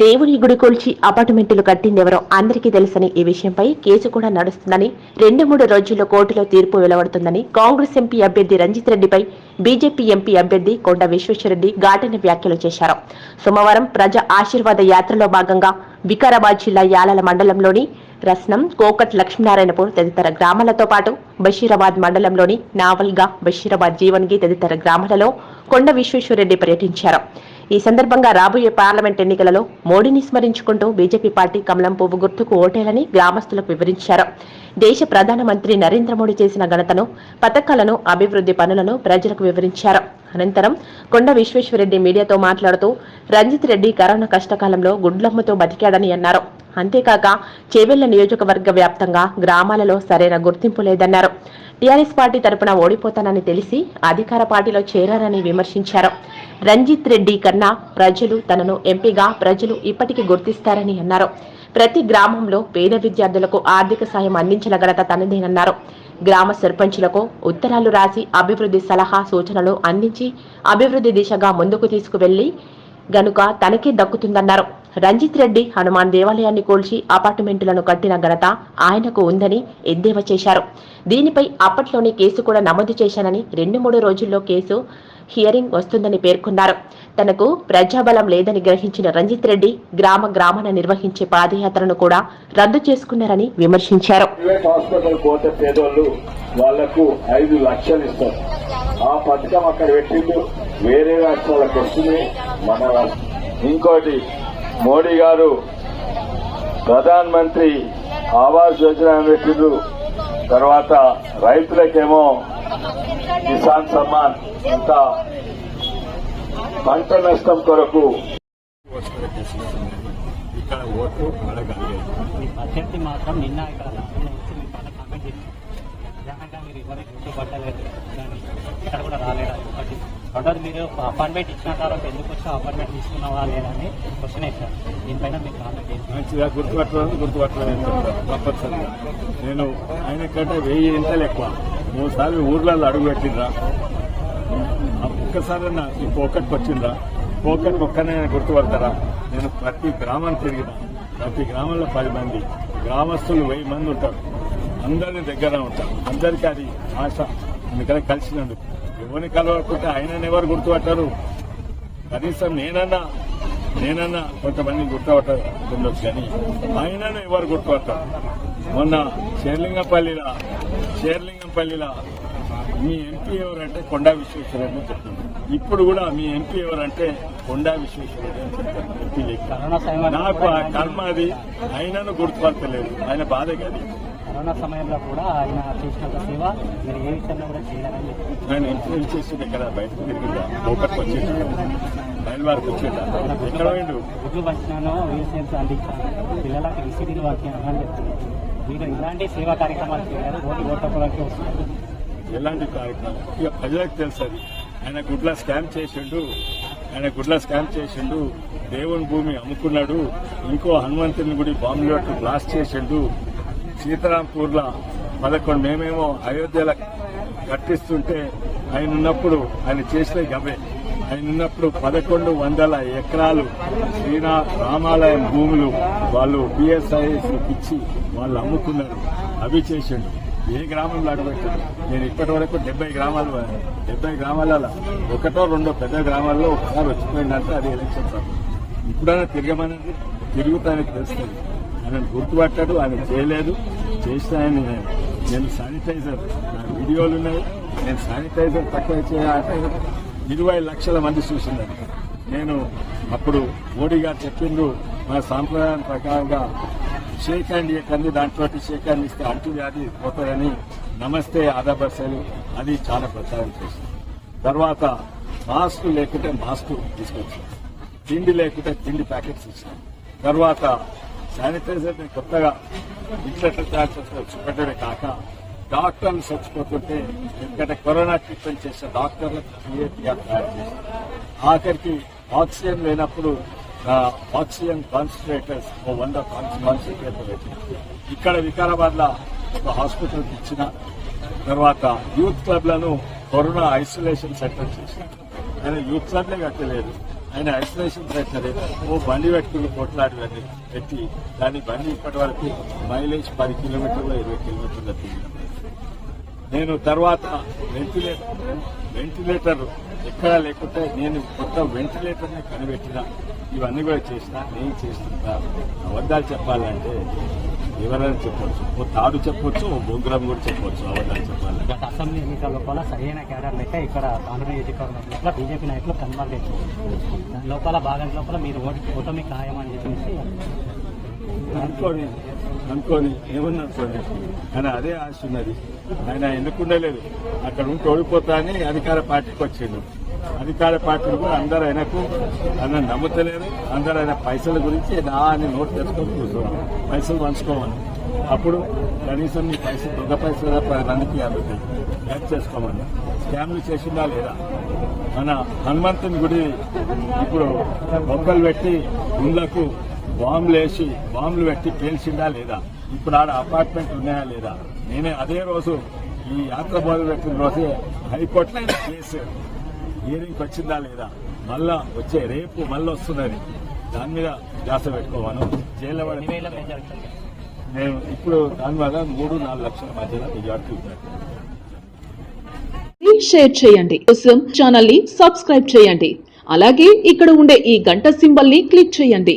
దేవుని గుడి కొల్చి అపార్ట్మెంట్లు కట్టిందెవరో అందరికీ తెలుసని ఈ విషయంపై కేసు కూడా నడుస్తుందని రెండు మూడు రోజుల్లో కోర్టులో తీర్పు వెలువడుతుందని కాంగ్రెస్ ఎంపీ అభ్యర్థి రంజిత్ రెడ్డిపై బీజేపీ ఎంపీ అభ్యర్థి కొండ విశ్వేశ్వరరెడ్డి ఘాటైన వ్యాఖ్యలు చేశారు. సోమవారం ప్రజా ఆశీర్వాద యాత్రలో భాగంగా వికారాబాద్ జిల్లా యాలల మండలంలోని రస్నం కోకట్ లక్ష్మీనారాయణపూర్ తదితర గ్రామాలతో పాటు బషీరాబాద్ మండలంలోని నావల్గా బషీరాబాద్ జీవన్గి తదితర గ్రామాలలో కొండ విశ్వేశ్వరరెడ్డి పర్యటించారు. ఈ సందర్భంగా రాబోయే పార్లమెంట్ ఎన్నికలలో మోడీని స్మరించుకుంటూ బీజేపీ పార్టీ కమలం పువ్వు గుర్తుకు ఓటేయాలని గ్రామస్తులకు వివరించారు. దేశ ప్రధానమంత్రి నరేంద్ర మోడీ చేసిన ఘనతను పథకాలను అభివృద్ధి పనులను ప్రజలకు వివరించారు. అనంతరం కొండ విశ్వేశ్వరరెడ్డి మీడియాతో మాట్లాడుతూ రంజిత్ రెడ్డి కరోనా కష్టకాలంలో గుడ్లమ్మతో బతికాడని అన్నారు. అంతేకాక చేవెళ్ళ నియోజకవర్గ వ్యాప్తంగా గ్రామాలలో సరైన గుర్తింపు లేదన్నారు. టీఆర్ఎస్ పార్టీ తరపున ఓడిపోతానని తెలిసి అధికార పార్టీలో చేరారని విమర్శించారు. రంజిత్ రెడ్డి కన్నా ప్రజలు తనను ఎంపీగా ప్రజలు ఇప్పటికీ గుర్తిస్తారని అన్నారు. ప్రతి గ్రామంలో పేద విద్యార్థులకు ఆర్థిక సాయం అందించిన ఘనత తనదేనన్నారు. గ్రామ సర్పంచులకు ఉత్తరాలు రాసి అభివృద్ధి సలహా సూచనలు అందించి అభివృద్ధి దిశగా ముందుకు తీసుకువెళ్ళి గనుక తనకే దక్కుతుందన్నారు. రంజిత్ రెడ్డి హనుమాన్ దేవాలయాన్ని కూల్చి అపార్ట్మెంటులను కట్టిన ఘనత ఆయనకు ఉందని ఎద్దేవా చేశారు. దీనిపై అప్పట్లోనే కేసు కూడా నమోదు చేశానని రెండు మూడు రోజుల్లో కేసు హియరింగ్ వస్తుందని పేర్కొన్నారు. తనకు ప్రజాబలం లేదని గ్రహించిన రంజిత్ రెడ్డి గ్రామ గ్రామాన నిర్వహించే పాదయాత్రను కూడా రద్దు చేసుకున్నారని విమర్శించారు. హాస్పిటల్ పేదోళ్ళు వాళ్ళకు ఐదు లక్షలు ఇస్తారు. ఆ పథకం అక్కడ పెట్టిండు. వేరే రాష్ట్రాలకు వస్తుంది. మన ఇంకోటి మోడీ గారు ప్రధాన్ మంత్రి ఆవాస్ యోజన పెట్టిండు. తర్వాత రైతులకేమో కిసాన్ సమ్మాన్ ఇంకా పంట నష్టం కొరకు ఇక్కడ ఓట్లు మీ అభ్యర్థి మాత్రం నిన్న ఇక్కడ లాస్ట్లో వచ్చి మీ పైన కామెంట్ చేసింది నిజంగా మీరు ఎవరికి గుర్తుపట్టలేదు కానీ ఇక్కడ కూడా రాలేదా? ఒకటి. రెండోది మీరు అపాయింట్మెంట్ ఇచ్చిన తర్వాత ఎందుకు వచ్చి అపాయింట్మెంట్ తీసుకున్నావా లేదా అని క్వశ్చన్ వేశారు. దీనిపైన మీరు కామెంట్ చేసి మంచిగా గుర్తుపట్టలేదు గుర్తుపట్టలేదు నేను ఆయన కంటే వెయ్యి ఇంతలు ఎక్కువ. మూడు ఊర్లలో అడుగు పెట్టిండ్రా. ఒక్కసారైనా ఈ పోకట్ వచ్చిండ్రా పోకట్ ఒక్కనే గుర్తుపడతారా? నేను ప్రతి గ్రామాన్ని తిరిగిన. ప్రతి గ్రామంలో పది మంది. గ్రామస్తులు వెయ్యి మంది ఉంటారు. అందరి దగ్గర ఉంటారు. అందరికీ అది ఆశ. అందుకని కలిసినందుకు. ఎవరిని కలవకుంటే ఆయనని ఎవరు గుర్తుపట్టారు? కనీసం నేనన్నా నేనన్నా కొంతమంది గుర్తుపట్టకుండొచ్చు కానీ ఆయనను ఎవరు గుర్తుపట్టారు? మొన్న షేర్లింగంపల్లిలో షేర్లింగంపల్లిలో మీ ఎంపీ ఎవరంటే కొండా విశ్వేశ్వరరెడ్డి అని చెప్పింది ఇప్పుడు కూడా మీ ఎంపీ ఎవరంటే కొండా విశ్వేశ్వరరెడ్డి అని సమయంలో నాకు ఆ కర్మ అది. ఆయనను గుర్తుపట్టలేదు ఆయన బాధ కాదు. కరోనా సమయంలో కూడా ఆయన చేసినంత సేవ మీరు ఏ విషయంలో కూడా చేయాలని ఆయన ఇన్ఫ్లుయెన్స్ చేస్తుంటే ఇక్కడ బయటకు తిరిగిందా లోపలికి వచ్చిందా బయలువారికి వచ్చిందా ఎక్కడ పోయిండు? గుడ్లు వచ్చినాను వీసీఎంస్ అందించాను పిల్లలకి విసిడీలు వర్కింగ్ అని చెప్తున్నారు మీరు ఇలాంటి సేవా కార్యక్రమాలు చేయాలి వస్తున్నారు ఎలాంటి కార్యక్రమం? ఇక ప్రజలకు తెలుసు అది ఆయన గుడ్ల స్కామ్ చేసిండు. ఆయన గుడ్ల స్కామ్ చేసిండు. దేవుని భూమి అమ్ముకున్నాడు. ఇంకో హనుమంతుని గుడి బాంబులో బ్లాస్ట్ చేసిండు. సీతారాంపూర్ల పదకొండు మేమేమో అయోధ్యలో కట్టిస్తుంటే ఆయన ఉన్నప్పుడు ఆయన చేసిన గవే ఆయన ఉన్నప్పుడు పదకొండు వందల ఎకరాలు శ్రీరా రామాలయం భూములు వాళ్ళు బిఎస్ఐఎస్ ఇచ్చి వాళ్ళు అమ్ముకున్నారు అవి చేసిండు. ఏ గ్రామంలో అడుగుపెట్టాడు నేను ఇప్పటి వరకు డెబ్బై గ్రామాలు డెబ్బై గ్రామాలలో ఒకటో రెండో పెద్ద గ్రామాల్లో ఒకసారి వచ్చిపోయిందంటే అది ఎలక్షన్ సార్ ఇప్పుడైనా తిరగమనేది తిరుగుతానికి తెలుస్తుంది. ఆయన గుర్తుపట్టాడు ఆయన చేయలేదు. చేసిన ఆయన నేను- నేను శానిటైజర్ నా వీడియోలు ఉన్నాయి. నేను శానిటైజర్ తక్కువ చేయాలంటే ఇరవై లక్షల మంది చూసిందని. నేను అప్పుడు మోడీ గారు చెప్పిండ్రు మన సాంప్రదాయం ప్రకారంగా షేక్ హ్యాండ్ ఇవ్వకండి దాంట్లో షేక్ హ్యాండ్ ఇస్తే అంటు వ్యాధి పోతుందని నమస్తే ఆదాబర్సలు అది చాలా ప్రచారం చేసింది. తర్వాత మాస్క్ లేకుంటే మాస్క్ తీసుకొచ్చాం తిండి లేకుంటే తిండి ప్యాకెట్స్ ఇచ్చాం తర్వాత శానిటైజర్ కొత్తగా ఇంట్లో తయారు కాక డాక్టర్లు చచ్చిపోతుంటే ఎందుకంటే కరోనా ట్రీట్మెంట్ చేసే డాక్టర్లకు క్రియేట్గా తయారు చేశాం ఆఖరికి ఆక్సిజన్ లేనప్పుడు ఆక్సిజన్ కాన్సన్ట్రేటర్స్ ఓ వంద కాన్సన్ట్రేటర్ ఇక్కడ వికారాబాద్లో ఒక హాస్పిటల్ ఇచ్చిన తర్వాత యూత్ క్లబ్లను కరోనా ఐసోలేషన్ సెంటర్ చేసిన ఆయన యూత్ క్లబ్లే కట్టలేదు. ఆయన ఐసోలేషన్ సెంటర్ ఓ బండి పెట్టుకుని కొట్లాడి పెట్టి దాని బండి ఇప్పటి వరకు మైలేజ్ పది కిలోమీటర్లు ఇరవై కిలోమీటర్ల తిరిగిన నేను తర్వాత వెంటిలేటర్ వెంటిలేటర్ ఎక్కడా లేకుంటే నేను కొత్త వెంటిలేటర్ని కనిపెట్టిన ఇవన్నీ కూడా చేసిన నేను చేస్తుంటా. అబద్ధాలు చెప్పాలంటే ఎవరైనా చెప్పొచ్చు. ఓ తాడు చెప్పొచ్చు ఓ బొంగురం కూడా చెప్పొచ్చు అబద్ధాలు చెప్పాలంటే. గత అసెంబ్లీ ఎన్నికల్లో లోపల సరైన క్యాడర్ లెక్క ఇక్కడ తాండూరు నియోజకవర్గం బీజేపీ నాయకులు కనబడలేదు దాని లోపల భాగం లోపల మీరు ఓటు ఓటమి ఖాయమని చెప్పేసి అనుకోని అనుకోని ఏమన్నా అనుకోని. ఆయన అదే ఆశ ఉన్నది. ఆయన ఎన్నుకుండలేదు అక్కడ ఉంటే ఓడిపోతా అని అధికార పార్టీకి వచ్చిండు. అధికార పార్టీలు కూడా అందరూ ఆయనకు ఆయన నమ్ముతలేరు. అందరూ ఆయన పైసల గురించి నా అని నోట్ తెచ్చుకొని కూర్చున్నాను పైసలు పంచుకోమని. అప్పుడు కనీసం మీ పైసలు దొంగ పైసలు పది మందికి అందుతాయి. యాడ్ చేసుకోమని. స్కామ్లు చేసిందా లేదా? మన హనుమంతుని గుడి ఇప్పుడు బొక్కలు పెట్టి గుళ్ళకు బాంబులు వేసి బాంబులు పెట్టి పేల్చిందా లేదా? ఇప్పుడు ఆడ అపార్ట్మెంట్ ఉన్నాయా లేదా? నేనే అదే రోజు ఈ యాత్ర మొదలు పెట్టిన రోజే హైకోర్టులో ఆయన కేసు. హియరింగ్ వచ్చిందా లేదా? మళ్ళా వచ్చే రేపు మళ్ళీ వస్తున్నది దాని మీద ధ్యాస పెట్టుకోవాను. జైల్లో నేను ఇప్పుడు దాని వల్ల మూడు నాలుగు లక్షల మధ్యలో మెజార్టీ ఉంటాను షేర్ చేయండి. కోసం ఛానల్ని సబ్స్క్రైబ్ చేయండి. అలాగే ఇక్కడ ఉండే ఈ గంట సింబల్ని క్లిక్ చేయండి.